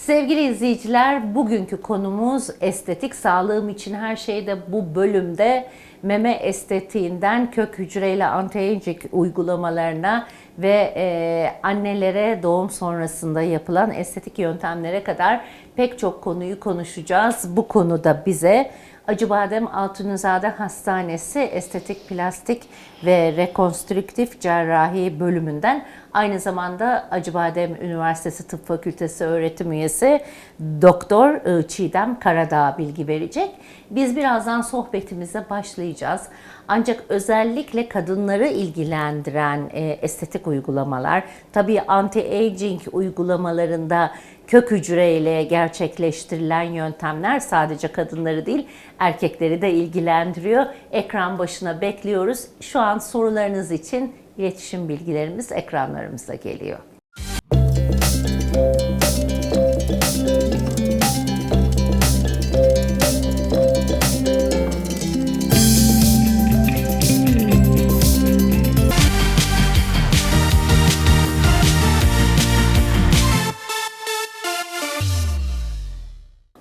Sevgili izleyiciler, bugünkü konumuz estetik sağlığım için her şeyde bu bölümde meme estetiğinden kök hücreyle anti-aging uygulamalarına ve e, annelere doğum sonrasında yapılan estetik yöntemlere kadar pek çok konuyu konuşacağız. Bu konuda bize Acıbadem Altunizade Hastanesi Estetik Plastik ve Rekonstrüktif Cerrahi bölümünden aynı zamanda Acıbadem Üniversitesi Tıp Fakültesi öğretim üyesi Doktor e, Çiğdem Karadağ bilgi verecek. Biz birazdan sohbetimize başlayacağız. Ancak özellikle kadınları ilgilendiren e, estetik uygulamalar, tabii anti-aging uygulamalarında kök hücreyle gerçekleştirilen yöntemler sadece kadınları değil erkekleri de ilgilendiriyor. Ekran başına bekliyoruz. Şu an sorularınız için iletişim bilgilerimiz ekranlarımıza geliyor.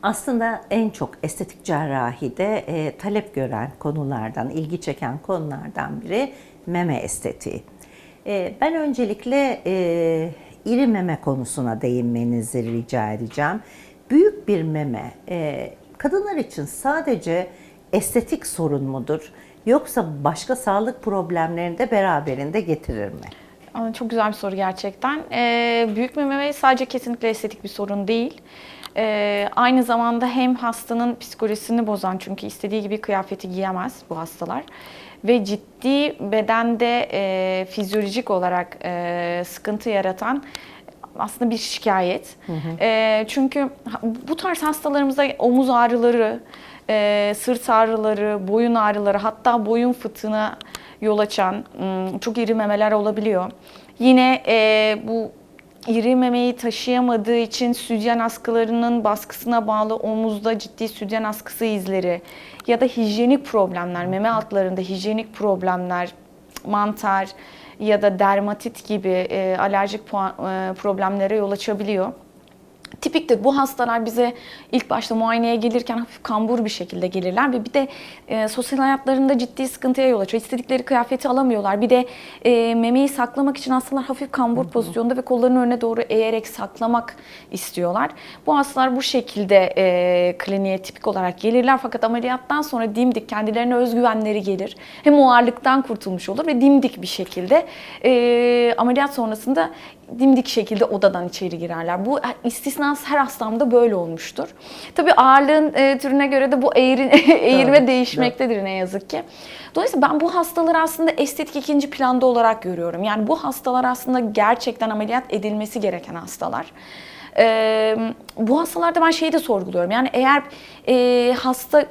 Aslında en çok estetik cerrahide e, talep gören konulardan, ilgi çeken konulardan biri meme estetiği. E, ben öncelikle e, iri meme konusuna değinmenizi rica edeceğim. Büyük bir meme e, kadınlar için sadece estetik sorun mudur? Yoksa başka sağlık problemlerini de beraberinde getirir mi? Çok güzel bir soru gerçekten. Ee, büyük meme sadece kesinlikle estetik bir sorun değil. Ee, aynı zamanda hem hastanın psikolojisini bozan çünkü istediği gibi kıyafeti giyemez bu hastalar ve ciddi bedende e, fizyolojik olarak e, sıkıntı yaratan aslında bir şikayet. E, çünkü bu tarz hastalarımızda omuz ağrıları, e, sırt ağrıları, boyun ağrıları hatta boyun fıtığına yol açan çok iri memeler olabiliyor. Yine e, bu iri memeyi taşıyamadığı için sütyen askılarının baskısına bağlı omuzda ciddi sütyen askısı izleri ya da hijyenik problemler, meme altlarında hijyenik problemler, mantar ya da dermatit gibi e, alerjik e, problemlere yol açabiliyor. Tipiktir bu hastalar bize ilk başta muayeneye gelirken hafif kambur bir şekilde gelirler ve bir de e, sosyal hayatlarında ciddi sıkıntıya yol açıyor. İstedikleri kıyafeti alamıyorlar. Bir de e, memeyi saklamak için hastalar hafif kambur pozisyonda ve kollarını önüne doğru eğerek saklamak istiyorlar. Bu hastalar bu şekilde e, kliniğe tipik olarak gelirler fakat ameliyattan sonra dimdik kendilerine özgüvenleri gelir. Hem o ağırlıktan kurtulmuş olur ve dimdik bir şekilde e, ameliyat sonrasında dimdik şekilde odadan içeri girerler. Bu istisnasız her hastamda böyle olmuştur. Tabii ağırlığın e, türüne göre de bu eğri, eğirme Doğru, değişmektedir ne yazık ki. Dolayısıyla ben bu hastaları aslında estetik ikinci planda olarak görüyorum. Yani bu hastalar aslında gerçekten ameliyat edilmesi gereken hastalar. Ee, bu hastalarda ben şeyi de sorguluyorum. Yani eğer e, hasta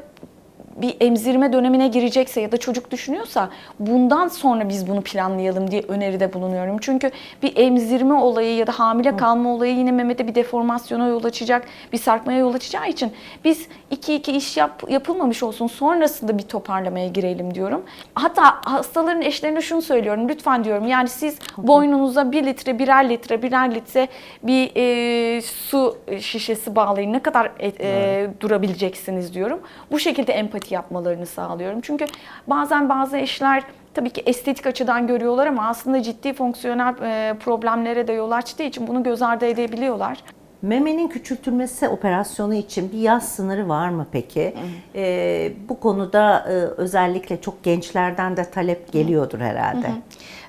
bir emzirme dönemine girecekse ya da çocuk düşünüyorsa bundan sonra biz bunu planlayalım diye öneride bulunuyorum. Çünkü bir emzirme olayı ya da hamile kalma olayı yine memede bir deformasyona yol açacak, bir sarkmaya yol açacağı için biz iki iki iş yap, yapılmamış olsun sonrasında bir toparlamaya girelim diyorum. Hatta hastaların eşlerine şunu söylüyorum lütfen diyorum yani siz boynunuza bir litre, birer litre, birer litre bir e, su şişesi bağlayın ne kadar e, e, durabileceksiniz diyorum. Bu şekilde empati yapmalarını sağlıyorum. Çünkü bazen bazı eşler tabii ki estetik açıdan görüyorlar ama aslında ciddi fonksiyonel e, problemlere de yol açtığı için bunu göz ardı edebiliyorlar. Memenin küçültülmesi operasyonu için bir yaş sınırı var mı peki? Ee, bu konuda e, özellikle çok gençlerden de talep geliyordur herhalde.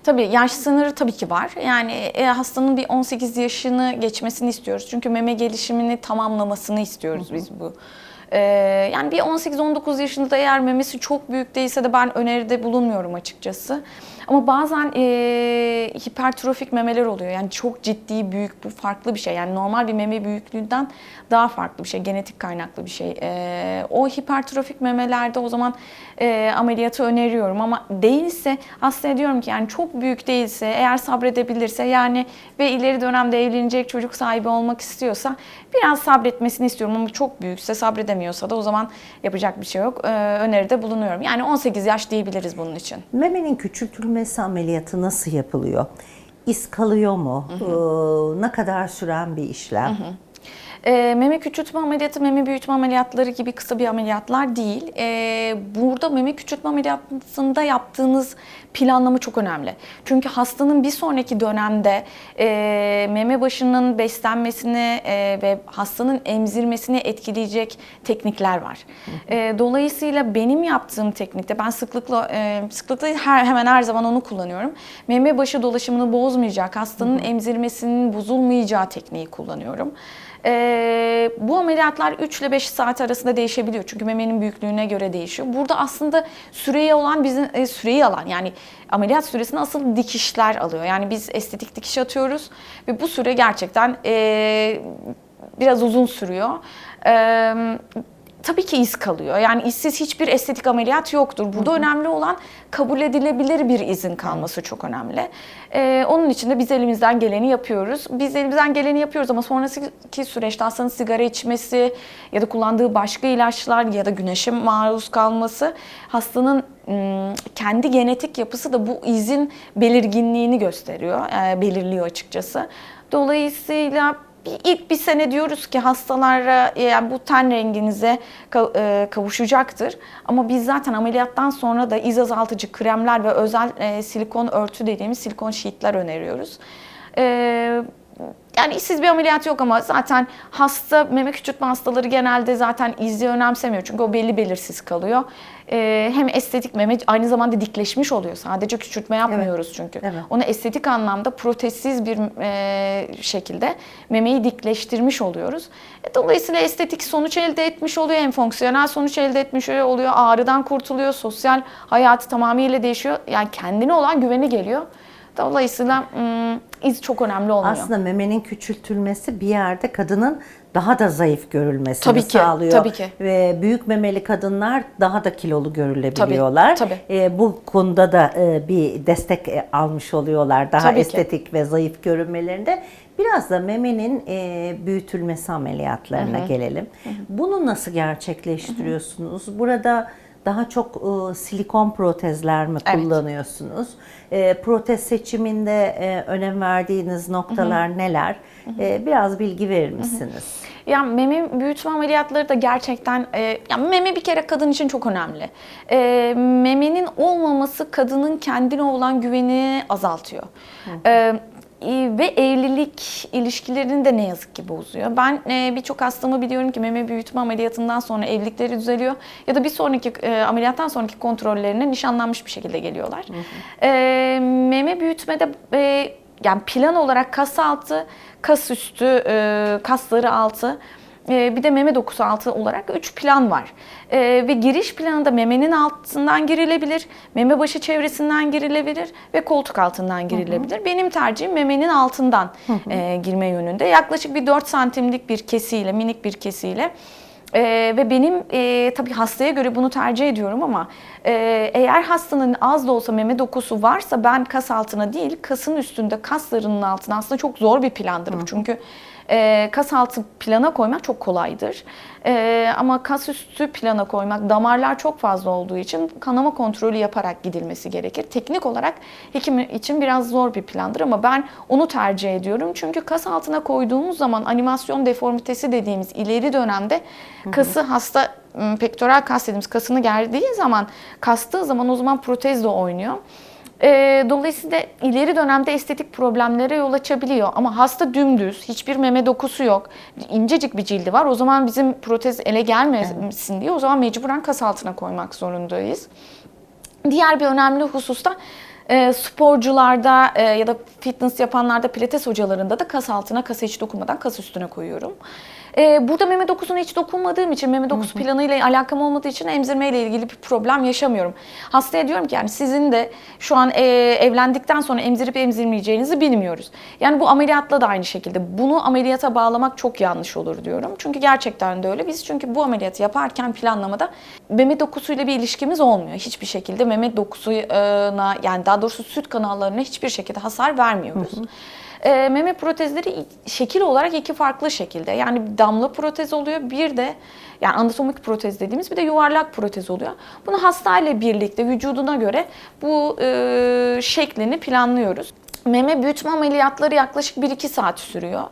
Tabii yaş sınırı tabii ki var. Yani e, hastanın bir 18 yaşını geçmesini istiyoruz. Çünkü meme gelişimini tamamlamasını istiyoruz biz bu. Ee, yani bir 18-19 yaşında eğer memesi çok büyük değilse de ben öneride bulunmuyorum açıkçası. Ama bazen e, hipertrofik memeler oluyor. Yani çok ciddi büyük bu farklı bir şey. Yani normal bir meme büyüklüğünden daha farklı bir şey. Genetik kaynaklı bir şey. E, o hipertrofik memelerde o zaman e, ameliyatı öneriyorum. Ama değilse hastaya diyorum ki yani çok büyük değilse eğer sabredebilirse yani ve ileri dönemde evlenecek çocuk sahibi olmak istiyorsa biraz sabretmesini istiyorum. Ama çok büyükse sabredemiyorsa da o zaman yapacak bir şey yok. E, öneride bulunuyorum. Yani 18 yaş diyebiliriz bunun için. Memenin küçültülmesi ameliyatı nasıl yapılıyor? İz kalıyor mu? Ee, ne kadar süren bir işlem? E, meme küçültme ameliyatı, meme büyütme ameliyatları gibi kısa bir ameliyatlar değil. E, burada meme küçültme ameliyatında yaptığınız planlama çok önemli. Çünkü hastanın bir sonraki dönemde e, meme başının beslenmesini e, ve hastanın emzirmesini etkileyecek teknikler var. E, dolayısıyla benim yaptığım teknikte ben sıklıkla e, sıklıkla her hemen her zaman onu kullanıyorum. Meme başı dolaşımını bozmayacak, hastanın emzirmesinin bozulmayacağı tekniği kullanıyorum. Ee, bu ameliyatlar 3 ile 5 saat arasında değişebiliyor. Çünkü memenin büyüklüğüne göre değişiyor. Burada aslında süreyi olan bizim e, süreyi alan yani ameliyat süresini asıl dikişler alıyor. Yani biz estetik dikiş atıyoruz ve bu süre gerçekten e, biraz uzun sürüyor. Ee, tabii ki iz kalıyor. Yani izsiz hiçbir estetik ameliyat yoktur. Burada önemli olan kabul edilebilir bir izin kalması çok önemli. Ee, onun için de biz elimizden geleni yapıyoruz. Biz elimizden geleni yapıyoruz ama sonraki süreçte hastanın sigara içmesi ya da kullandığı başka ilaçlar ya da güneşe maruz kalması hastanın kendi genetik yapısı da bu izin belirginliğini gösteriyor, e, belirliyor açıkçası. Dolayısıyla ilk bir sene diyoruz ki hastalara yani bu ten renginize e, kavuşacaktır. Ama biz zaten ameliyattan sonra da iz azaltıcı kremler ve özel e, silikon örtü dediğimiz silikon sheetler öneriyoruz. Yani işsiz bir ameliyat yok ama zaten hasta meme küçültme hastaları genelde zaten izi önemsemiyor. Çünkü o belli belirsiz kalıyor. E, hem estetik meme aynı zamanda dikleşmiş oluyor. Sadece küçültme yapmıyoruz çünkü. Evet. Onu estetik anlamda protezsiz bir e, şekilde memeyi dikleştirmiş oluyoruz. E, dolayısıyla estetik sonuç elde etmiş oluyor, hem fonksiyonel sonuç elde etmiş oluyor, ağrıdan kurtuluyor, sosyal hayatı tamamıyla değişiyor. Yani kendine olan güveni geliyor. Dolayısıyla ım, iz çok önemli olmuyor. Aslında memenin küçültülmesi bir yerde kadının daha da zayıf görülmesini Tabii ki, sağlıyor. tabii ki. Ve büyük memeli kadınlar daha da kilolu görülebiliyorlar. Tabii, E, bu konuda da e, bir destek e, almış oluyorlar daha Tabii ki. estetik ve zayıf görünmelerinde. Biraz da memenin e, büyütülmesi ameliyatlarına gelelim. Bunu nasıl gerçekleştiriyorsunuz? Burada daha çok e, silikon protezler mi Evet. kullanıyorsunuz? E, protez seçiminde e, önem verdiğiniz noktalar neler? E, biraz bilgi verir misiniz? Ya meme büyütme ameliyatları da gerçekten e, ya meme bir kere kadın için çok önemli. E, memenin olmaması kadının kendine olan güvenini azaltıyor. E, e, ve evlilik ilişkilerini de ne yazık ki bozuyor. Ben e, birçok hastamı biliyorum ki meme büyütme ameliyatından sonra evlilikleri düzeliyor ya da bir sonraki e, ameliyattan sonraki kontrollerine nişanlanmış bir şekilde geliyorlar. E, meme büyütmede e, yani plan olarak kas altı, kas üstü, e, kasları altı bir de meme dokusu altı olarak 3 plan var. E, ve giriş planında memenin altından girilebilir, meme başı çevresinden girilebilir ve koltuk altından girilebilir. Benim tercihim memenin altından e, girme yönünde. Yaklaşık bir 4 santimlik bir kesiyle, minik bir kesiyle ee, ve benim e, tabii hastaya göre bunu tercih ediyorum ama e, eğer hastanın az da olsa meme dokusu varsa ben kas altına değil kasın üstünde kaslarının altına aslında çok zor bir plandır bu. Çünkü e, kas altı plana koymak çok kolaydır. E, ama kas üstü plana koymak damarlar çok fazla olduğu için kanama kontrolü yaparak gidilmesi gerekir. Teknik olarak hekim için biraz zor bir plandır ama ben onu tercih ediyorum. Çünkü kas altına koyduğumuz zaman animasyon deformitesi dediğimiz ileri dönemde kası hasta pektoral kas dediğimiz kasını gerdiği zaman kastığı zaman o zaman protez de oynuyor. Ee, dolayısıyla ileri dönemde estetik problemlere yol açabiliyor. Ama hasta dümdüz, hiçbir meme dokusu yok, incecik bir cildi var. O zaman bizim protez ele gelmesin diye o zaman mecburen kas altına koymak zorundayız. Diğer bir önemli husus da e, sporcularda e, ya da fitness yapanlarda pilates hocalarında da kas altına kasa hiç dokunmadan kas üstüne koyuyorum. E, burada meme dokusuna hiç dokunmadığım için meme dokusu planıyla alakam olmadığı için emzirme ile ilgili bir problem yaşamıyorum. Hastaya diyorum ki yani sizin de şu an e, evlendikten sonra emzirip emzirmeyeceğinizi bilmiyoruz. Yani bu ameliyatla da aynı şekilde. Bunu ameliyata bağlamak çok yanlış olur diyorum. Çünkü gerçekten de öyle. Biz çünkü bu ameliyatı yaparken planlamada meme dokusuyla bir ilişkimiz olmuyor. Hiçbir şekilde meme dokusuna yani daha doğrusu süt kanallarına hiçbir şekilde hasar vermiyoruz. E, meme protezleri şekil olarak iki farklı şekilde. Yani damla protez oluyor. Bir de yani anatomik protez dediğimiz bir de yuvarlak protez oluyor. Bunu hastayla birlikte vücuduna göre bu e, şeklini planlıyoruz. Meme büyütme ameliyatları yaklaşık 1-2 saat sürüyor.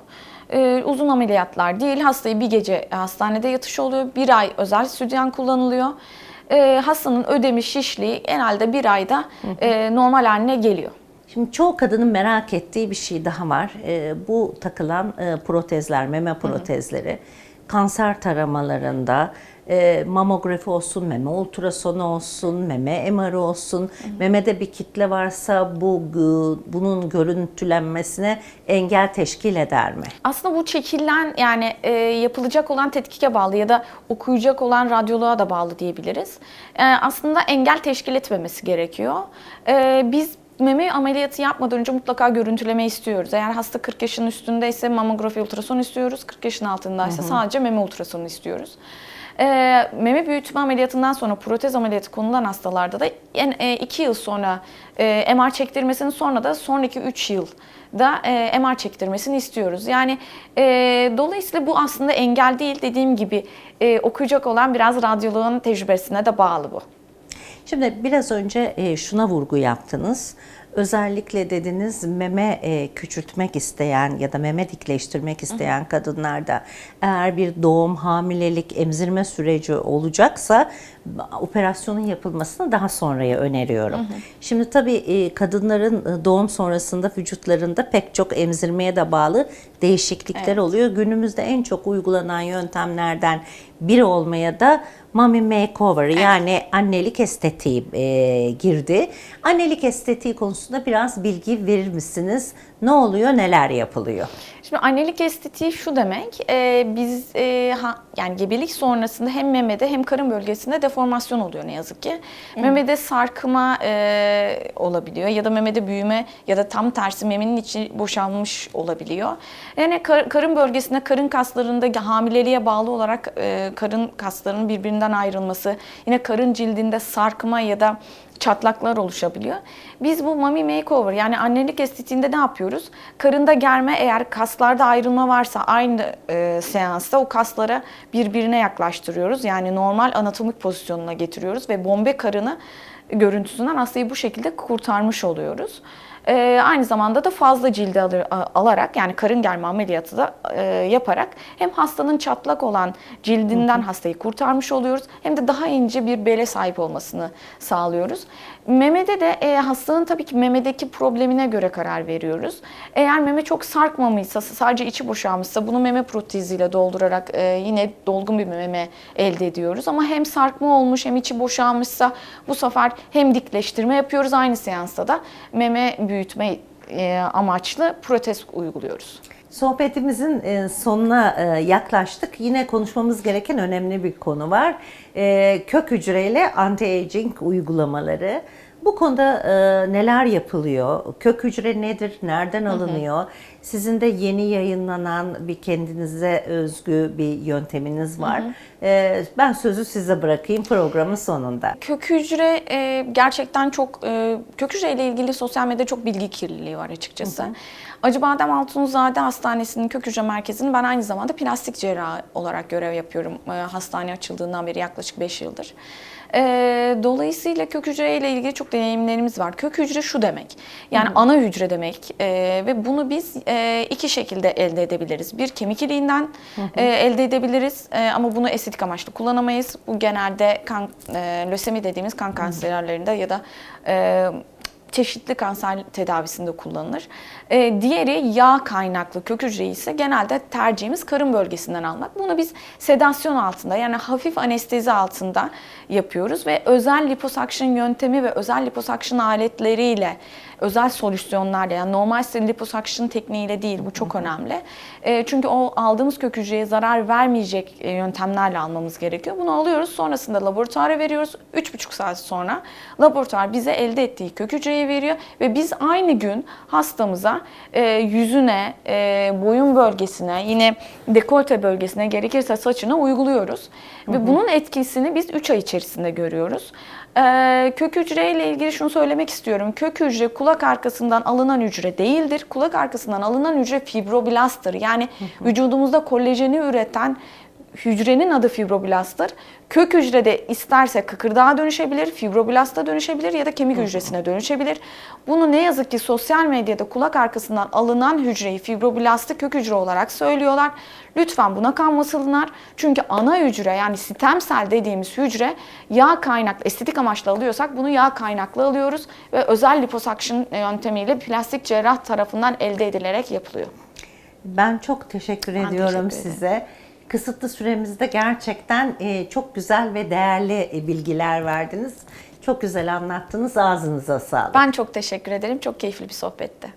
Ee, uzun ameliyatlar değil. Hastayı bir gece hastanede yatış oluyor. Bir ay özel sütyen kullanılıyor. Ee, hastanın ödemi şişliği genelde bir ayda e, normal haline geliyor. Şimdi çoğu kadının merak ettiği bir şey daha var. Ee, bu takılan e, protezler, meme protezleri. Kanser taramalarında e, mamografi olsun, meme ultrasonu olsun, meme MR'ı olsun, memede bir kitle varsa bu e, bunun görüntülenmesine engel teşkil eder mi? Aslında bu çekilen yani e, yapılacak olan tetkike bağlı ya da okuyacak olan radyoloğa da bağlı diyebiliriz. E, aslında engel teşkil etmemesi gerekiyor. E, biz meme ameliyatı yapmadan önce mutlaka görüntüleme istiyoruz. Eğer hasta 40 yaşın üstündeyse mamografi ultrason istiyoruz. 40 yaşın altındaysa sadece meme ultrasonu istiyoruz. E, meme büyütme ameliyatından sonra protez ameliyatı konulan hastalarda da 2 yıl sonra e, MR çektirmesini sonra da sonraki 3 yıl da e, MR çektirmesini istiyoruz. Yani e, dolayısıyla bu aslında engel değil dediğim gibi e, okuyacak olan biraz radyoloğun tecrübesine de bağlı bu. Şimdi biraz önce e, şuna vurgu yaptınız. Özellikle dediniz meme e, küçültmek isteyen ya da meme dikleştirmek isteyen kadınlarda eğer bir doğum, hamilelik, emzirme süreci olacaksa operasyonun yapılmasını daha sonraya öneriyorum. Şimdi tabii e, kadınların doğum sonrasında vücutlarında pek çok emzirmeye de bağlı değişiklikler Evet. oluyor. Günümüzde en çok uygulanan yöntemlerden biri olmaya da mommy makeover yani annelik estetiği e, girdi. Annelik estetiği konusunda biraz bilgi verir misiniz? Ne oluyor, neler yapılıyor? Şimdi annelik estetiği şu demek, e, biz e, ha, yani gebelik sonrasında hem memede hem karın bölgesinde deformasyon oluyor ne yazık ki. Memede sarkma e, olabiliyor ya da memede büyüme ya da tam tersi memenin içi boşalmış olabiliyor. Yani kar- karın bölgesinde karın kaslarında hamileliğe bağlı olarak e, karın kaslarının birbirinden ayrılması, yine karın cildinde sarkma ya da çatlaklar oluşabiliyor. Biz bu mommy makeover yani annelik estetiğinde ne yapıyoruz? Karında germe eğer kaslarda ayrılma varsa aynı e, seansta o kaslara birbirine yaklaştırıyoruz. Yani normal anatomik pozisyonuna getiriyoruz ve bombe karını görüntüsünden hastayı bu şekilde kurtarmış oluyoruz. Ee, aynı zamanda da fazla cildi alır- alarak yani karın germe ameliyatı da e, yaparak hem hastanın çatlak olan cildinden hastayı kurtarmış oluyoruz hem de daha ince bir bele sahip olmasını sağlıyoruz. Memede de e, hastanın tabii ki memedeki problemine göre karar veriyoruz. Eğer meme çok sarkmamışsa, sadece içi boşalmışsa bunu meme proteziyle doldurarak e, yine dolgun bir meme elde ediyoruz. Ama hem sarkma olmuş hem içi boşalmışsa bu sefer hem dikleştirme yapıyoruz aynı seansta da meme büyütme e, amaçlı protez uyguluyoruz. Sohbetimizin e, sonuna e, yaklaştık. Yine konuşmamız gereken önemli bir konu var. Kök hücreyle anti-aging uygulamaları. Bu konuda e, neler yapılıyor? Kök hücre nedir? Nereden alınıyor? Sizin de yeni yayınlanan bir kendinize özgü bir yönteminiz var. E, Ben sözü size bırakayım programın sonunda. Kök hücre e, gerçekten çok e, kök hücre ile ilgili sosyal medyada çok bilgi kirliliği var açıkçası. Acıbadem Altunzade Hastanesi'nin kök hücre merkezinin ben aynı zamanda plastik cerrah olarak görev yapıyorum. E, hastane açıldığından beri yaklaşık 5 yıldır. E, dolayısıyla kök hücre ile ilgili çok deneyimlerimiz var. Kök hücre şu demek. Yani ana hücre demek e, ve bunu biz e, iki şekilde elde edebiliriz. Bir kemik iliğinden e, elde edebiliriz e, ama bunu estetik amaçlı kullanamayız. Bu genelde kan e, lösemi dediğimiz kan kanserlerinde ya da e, çeşitli kanser tedavisinde kullanılır. E, diğeri yağ kaynaklı kök hücreyi ise genelde tercihimiz karın bölgesinden almak. Bunu biz sedasyon altında yani hafif anestezi altında yapıyoruz ve özel liposuction yöntemi ve özel liposuction aletleriyle özel solüsyonlarla yani normal liposuction tekniğiyle değil bu çok önemli. E, çünkü o aldığımız kök hücreye zarar vermeyecek e, yöntemlerle almamız gerekiyor. Bunu alıyoruz sonrasında laboratuvara veriyoruz. 3,5 saat sonra laboratuvar bize elde ettiği kök hücreyi veriyor ve biz aynı gün hastamıza e, yüzüne, e, boyun bölgesine, yine dekolte bölgesine gerekirse saçına uyguluyoruz. Ve bunun etkisini biz 3 ay içerisinde görüyoruz. Ee, kök hücre ile ilgili şunu söylemek istiyorum. Kök hücre kulak arkasından alınan hücre değildir. Kulak arkasından alınan hücre fibroblasttır. Yani vücudumuzda kolajeni üreten hücrenin adı fibroblasttır. Kök hücrede isterse kıkırdağa dönüşebilir, fibroblasta dönüşebilir ya da kemik hücresine dönüşebilir. Bunu ne yazık ki sosyal medyada kulak arkasından alınan hücreyi fibroblastı kök hücre olarak söylüyorlar. Lütfen buna kanmasınlar. Çünkü ana hücre yani stem sel dediğimiz hücre yağ kaynaklı, estetik amaçlı alıyorsak bunu yağ kaynaklı alıyoruz ve özel liposuction yöntemiyle plastik cerrah tarafından elde edilerek yapılıyor. Ben çok teşekkür Ben ediyorum teşekkür ederim. size. Kısıtlı süremizde gerçekten e, çok güzel ve değerli e, bilgiler verdiniz. Çok güzel anlattınız. Ağzınıza sağlık. Ben çok teşekkür ederim. Çok keyifli bir sohbetti.